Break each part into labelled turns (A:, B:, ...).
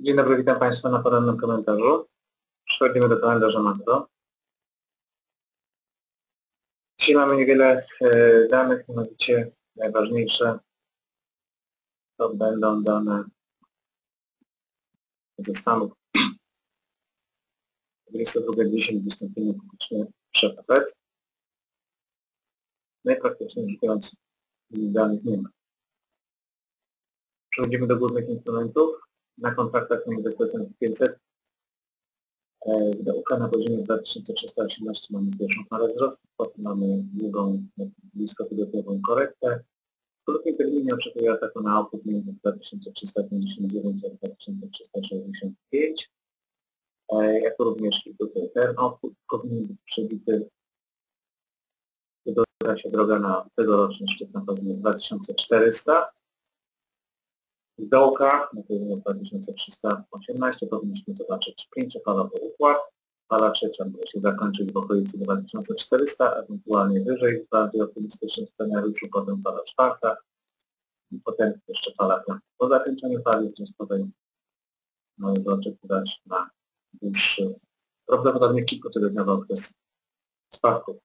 A: Dzień dobry, witam Państwa na porannym komentarzu. Przechodzimy do kalendarza makro. Dzisiaj mamy niewiele e, danych, mianowicie najważniejsze to będą dane ze Stanów. 22.10 wystąpienie publiczne szefa FED. Najpraktycznie rzecz biorąc danych nie ma. Przechodzimy do głównych instrumentów. Na kontraktach numer 500 UK na poziomie 2318 mamy pierwszą falę wzrostu, potem mamy drugą blisko tygodniową korektę. W krótkim terminie oczekuję ataku na opór między 2359 a 2365. Jak również i tutaj ten opór powinien być przebity. Doda się droga na tegoroczny szczyt na poziomie 2400. Z dołka na poziomie 2318 powinniśmy zobaczyć pięciofalowy układ. Fala trzecia może się zakończyć w okolicy 2400, ewentualnie wyżej w bardziej optymistycznym scenariuszu, potem fala czwarta i potem jeszcze fala piąta. Po zakończeniu fali wzrostowej należy oczekiwać na dłuższy, prawdopodobnie kilkutygodniowy okres spadku.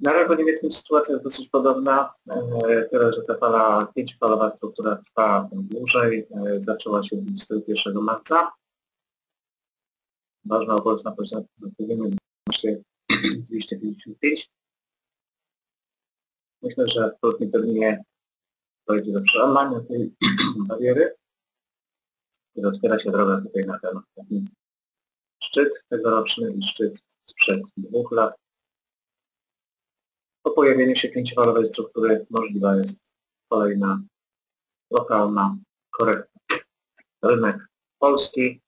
A: Na rynku niemieckim sytuacja jest dosyć podobna, tyle że ta fala, pięciofalowa struktura trwa dłużej, e, zaczęła się 21 marca. Ważna owoc na poziomie 255. Myślę, że w krótkim terminie dojdzie do przełamania tej bariery, kiedy otwiera się droga tutaj na ten szczyt tegoroczny i szczyt sprzed dwóch lat po pojawieniu się pięciofalowej struktury możliwa jest kolejna lokalna korekta. Rynek polski,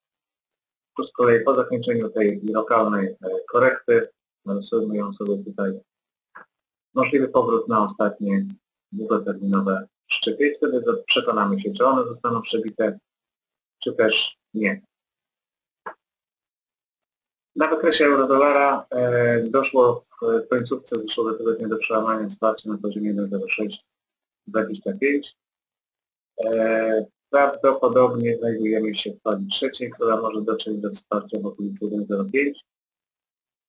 A: tu z kolei po zakończeniu tej lokalnej e, korekty, narysujmy ją sobie tutaj, możliwy powrót na ostatnie długoterminowe szczyty i wtedy przekonamy się, czy one zostaną przebite, czy też nie. Na wykresie euro-dolara e, doszło w końcówce zeszłego tygodnia do przełamania wsparcia na poziomie 1,0625. E, prawdopodobnie znajdujemy się w fali trzeciej, która może dotrzeć do wsparcia w okolicy 1,05.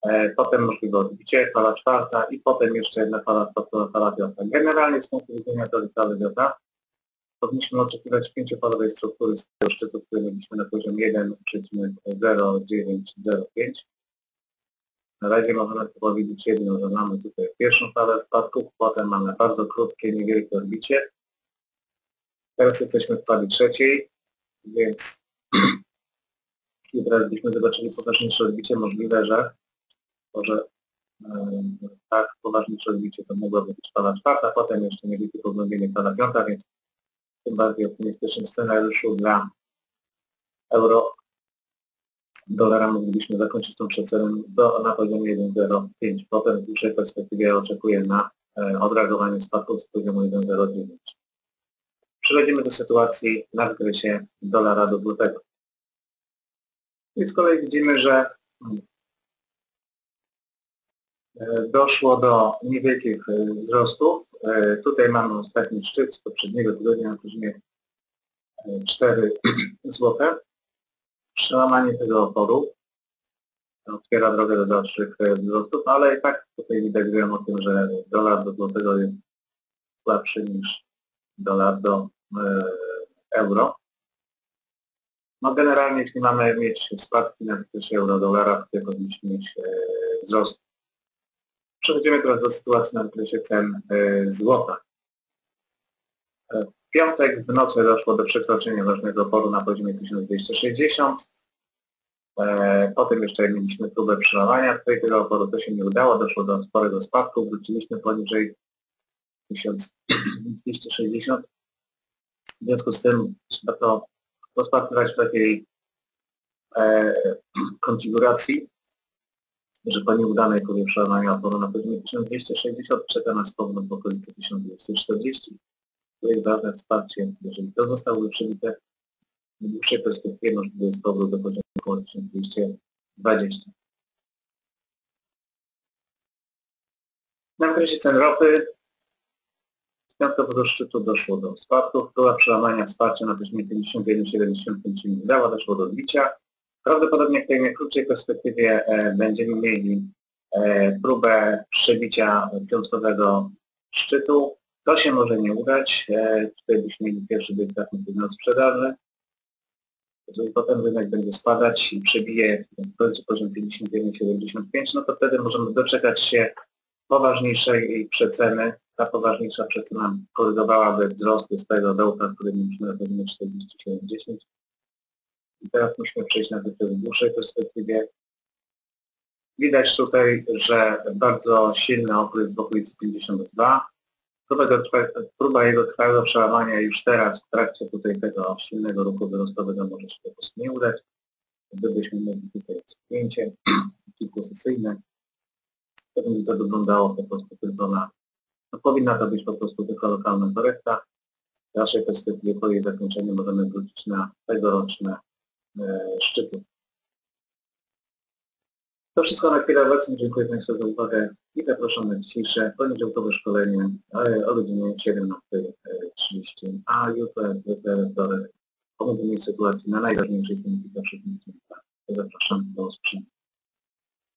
A: E, potem możliwe odbicie, fala czwarta i potem jeszcze jedna fala spadkowa, fala piąta. Generalnie z punktu widzenia teorii wiota powinniśmy oczekiwać pięciofalowej struktury z tego szczytu, który mieliśmy na poziomie 1,0905. Na razie możemy powiedzieć jedno, że mamy tutaj pierwszą falę spadków, potem mamy bardzo krótkie, niewielkie odbicie. Teraz jesteśmy w fali trzeciej, więc jeśli teraz byśmy zobaczyli poważniejsze odbicie, możliwe, że może tak poważniejsze odbicie to mogłoby być fala czwarta, potem jeszcze niewielkie pogłębienie fala piąta, więc tym bardziej optymistycznym scenariuszu dla euro dolara moglibyśmy zakończyć tą przecenę do, na poziomie 1,05. Potem w dłuższej perspektywie oczekuję na e, odreagowanie spadków z poziomu 1,09. Przechodzimy do sytuacji na wykresie dolara do złotego. I z kolei widzimy, że e, doszło do niewielkich e, wzrostów. E, tutaj mamy ostatni szczyt z poprzedniego tygodnia na poziomie 4 zł przełamanie tego oporu otwiera drogę do dalszych e, wzrostów, ale i tak tutaj widać wiem o tym, że dolar do złotego jest słabszy niż dolar do e, euro. No generalnie jeśli mamy mieć spadki na wykresie euro-dolara, to powinniśmy mieć e, wzrost. Przechodzimy teraz do sytuacji na wykresie cen złota. E, piątek w nocy doszło do przekroczenia ważnego oporu na poziomie 1260. E, potem jeszcze mieliśmy próbę przełamania tutaj tego oporu, to się nie udało, doszło do sporego spadku, wróciliśmy poniżej 1260. W związku z tym trzeba to rozpatrywać w takiej e, konfiguracji, że po nieudanej próbie przełamania oporu na poziomie 1260 czeka nas powrót w okolicy 1240 to jest ważne wsparcie. Jeżeli to zostało przebite, w dłuższej perspektywie możliwy jest powrót do poziomu około 1220. Na okresie cen ropy Z piątkowego szczytu doszło do spadków, próba przełamania wsparcia na poziomie 51,75 się nie dała, doszło do odbicia. Prawdopodobnie w tej najkrótszej perspektywie e, będziemy mieli e, próbę przebicia piątkowego szczytu. To się może nie udać. E, tutaj byśmy mieli pierwszy delikatny sygnał sprzedaży. Jeżeli potem rynek będzie spadać i przebije w końcu poziom 51,75, no to wtedy możemy doczekać się poważniejszej przeceny. Ta poważniejsza przecena korygowałaby wzrost z tego dołka, który mieliśmy na poziomie 47,10. I teraz musimy przejść na w dłuższej perspektywie. Widać tutaj, że bardzo silny okres w okolicy 52. Próba, jego trwałego przełamania już teraz w trakcie tutaj tego silnego ruchu wzrostowego może się po prostu nie udać. Gdybyśmy mieli tutaj spięcie kilkusesyjne, to będzie to wyglądało po prostu tylko na, no powinna to być po prostu tylko lokalna korekta. W naszej perspektywie po jej zakończeniu możemy wrócić na tegoroczne e, szczyty. To wszystko na chwilę obecną. Dziękuję Państwu za uwagę i zapraszam na dzisiejsze poniedziałkowe szkolenie e, o godzinie 17.30, a jutro, jutro wtorek, omówienie sytuacji na najważniejszych politykach Zapraszam do usłyszenia.